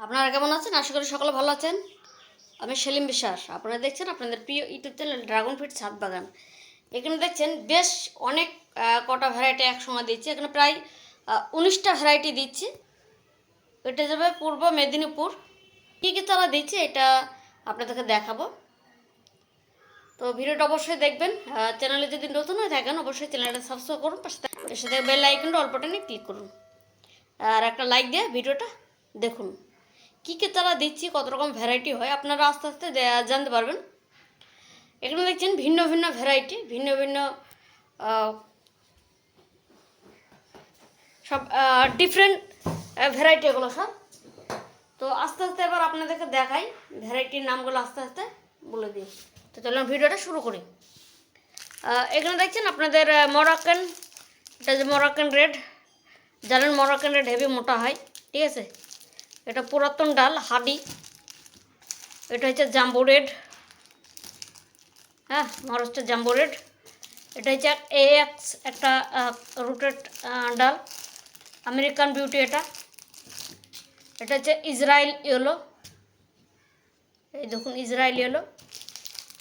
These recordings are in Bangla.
আপনারা কেমন আছেন? আশা করি সকলে ভালো আছেন। আমি সেলিম বিশ্বাস। আপনারা দেখছেন আপনাদের প্রিয় ইউটিউব চ্যানেল ড্রাগন ফিট ছাদ বাগান। এখানে দেখছেন বেশ অনেক কটা ভ্যারাইটি একসঙ্গে দিচ্ছি। এখানে প্রায় উনিশটা ভ্যারাইটি দিচ্ছি। এটা যাবে পূর্ব মেদিনীপুর। কী কী তারা দিচ্ছে এটা আপনাদেরকে দেখাবো। তো ভিডিওটা অবশ্যই দেখবেন। চ্যানেলে যদি নতুন হয়ে থাকেন, অবশ্যই চ্যানেলটা সাবস্ক্রাইব করুন, পাশে সাথে বেল আইকনটা অল্পটা নিয়ে ক্লিক করুন। আর একটা লাইক দিয়ে ভিডিওটা দেখুন। কী কী তারা দিচ্ছি কত রকম ভ্যারাইটি হয়, আপনারা আস্তে আস্তে জানতে পারবেন। এখানে দেখছেন ভিন্ন ভিন্ন ভ্যারাইটি ভিন্ন ভিন্ন সব ডিফারেন্ট ভ্যারাইটি এগুলো সব। তো আস্তে আস্তে এবার আপনাদেরকে দেখাই ভ্যারাইটির নামগুলো আস্তে আস্তে বলে দিই। তো চলুন ভিডিওটা শুরু করি। এখানে দেখছেন আপনাদের মরাক্কান এটা যে মরাক্কান রেড জানেন মরাক্কান রেড হেভি মোটা হয়, ঠিক আছে? এটা পুরাতন ডাল, হাডি। এটা হচ্ছে জাম্বো রেড। হ্যাঁ মহারাষ্ট্রের জাম্বো রেড। এটা হচ্ছে এ এক্স একটা রুটেড ডাল। আমেরিকান বিউটি এটা। এটা হচ্ছে ইসরায়েল ইয়েলো এই দেখুন, ইসরায়েল ইয়েলো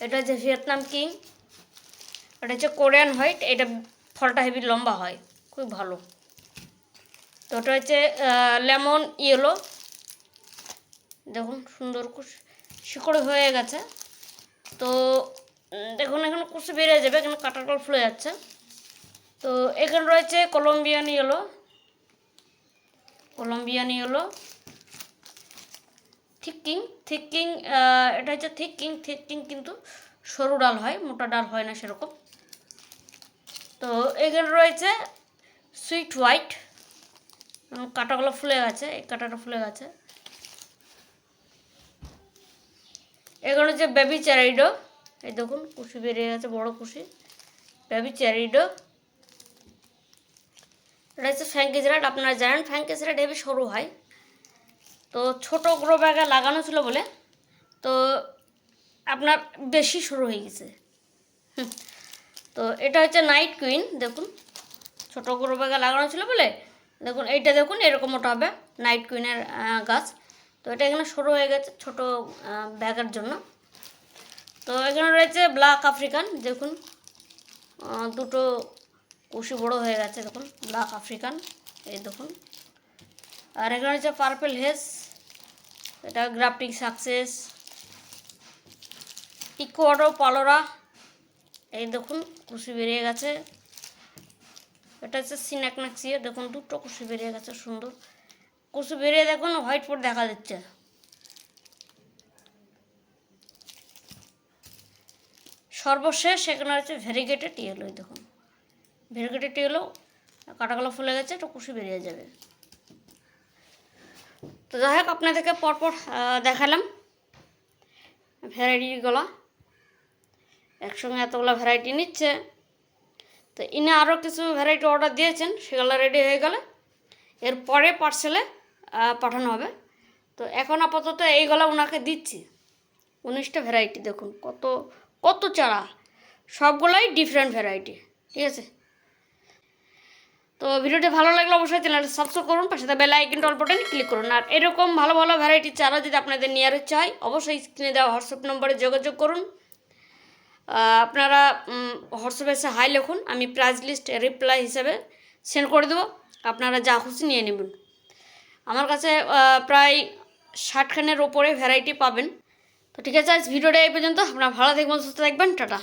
এটা হচ্ছে ভিয়েতনাম কিং। এটা হচ্ছে কোরিয়ান হোয়াইট। এটা ফলটা হেভি লম্বা হয়। খুব ভালো। তো ওটা হচ্ছে লেমন ইয়েলো দেখুন, সুন্দর শিকড় হয়ে গেছে। তো দেখুন, এখানে কুশি বেরিয়ে যাবে, এখানে কাটার কল ফুলে যাচ্ছে। তো, এখানে রয়েছে কলম্বিয়ান ইয়েলো কলম্বিয়ান ইয়েলো থিকিং থিকিং এটা হচ্ছে থিকিং থিকিং কিন্তু সরু ডাল হয়, মোটা ডাল হয় না সেরকম। তো, এখানে রয়েছে সুইট হোয়াইট কাটাগুলো ফুলে গেছে, এই কাটাটা ফুলে গেছে। এগুলো হচ্ছে বেবি চ্যারিডো এই দেখুন, কুশি বেরিয়ে গেছে, বড় কুশি। বেবি চ্যারিডো এটা হচ্ছে ফ্যাঙ্কিস রেড আপনারা জানেন ফ্যাঙ্কিস রেড হেবি সরু হয়। তো ছোট গ্রো ব্যাগে লাগানো ছিল বলে, তো আপনার বেশি শুরু হয়ে গেছে। তো এটা হচ্ছে নাইট কুইন দেখুন। ছোট গ্রো ব্যাগে লাগানো ছিল বলে, দেখুন, এইটা দেখুন এরকম ওটা হবে নাইট কুইনের গাছ। তো এটা এখানে সরু হয়ে গেছে ছোট ব্যাগের জন্য। তো এখানে রয়েছে ব্ল্যাক আফ্রিকান দেখুন। দুটো কুশি বড় হয়ে গেছে, দেখুন ব্ল্যাক আফ্রিকান এই দেখুন। আর এখানে রয়েছে পার্পেল হেস এটা গ্রাফটিং সাকসেস ইকোয়াডো পালোরা এই দেখুন, কুশি বেরিয়ে গেছে। এটা হচ্ছে সিনাকনাক্সিয়া দেখুন, দুটো কুশি বেরিয়ে গেছে, সুন্দর। কুশি বেরিয়ে দেখুন, হোয়াইট পোট দেখা যাচ্ছে। সর্বশেষ, সেখানে হচ্ছে ভেরিগেটেড ইয়েলো দেখুন। ভেরিগেটেড ইয়েলো কাটাগুলো ফুলে গেছে একটু কুশি বেরিয়ে যাবে। তো যাই হোক, আপনাদেরকে পরপর দেখালাম ভ্যারাইটিগুলো। একসঙ্গে এতগুলো ভ্যারাইটি নিচ্ছে। তো ইনি আরও কিছু ভ্যারাইটি অর্ডার দিয়েছেন, সেগুলো রেডি হয়ে গেলে। এরপরে পার্সেলে পাঠানো হবে। তো এখন আপাতত এইগুলো ওনাকে দিচ্ছি। উনিশটা ভ্যারাইটি দেখুন, কত কত চারা। সবগুলোই ডিফারেন্ট ভ্যারাইটি ঠিক আছে? তো ভিডিওটি ভালো লাগলে অবশ্যই চ্যানেলটা সাবস্ক্রাইব করুন, পাশে বেল আইকনটা অল্প টেনে ক্লিক করুন। আর এরকম ভালো ভালো ভ্যারাইটি চারা যদি আপনাদের নেওয়ার ইচ্ছা হয় অবশ্যই স্ক্রিনে দেওয়া হোয়াটসঅ্যাপ নম্বরে যোগাযোগ করুন। আপনারা হোয়াটসঅ্যাপে এসে হাই লিখুন, আমি প্রাইস লিস্ট রিপ্লাই হিসাবে সেন্ড করে দেবো। আপনারা যা খুশি নিয়ে নেবেন। আমার কাছে প্রায় ষাটখানের ওপরে ভ্যারাইটি পাবেন। তো ঠিক আছে, আজ ভিডিওটা এই পর্যন্ত। আপনারা ভালো থাকবেন, সুস্থ থাকবেন, টাটা।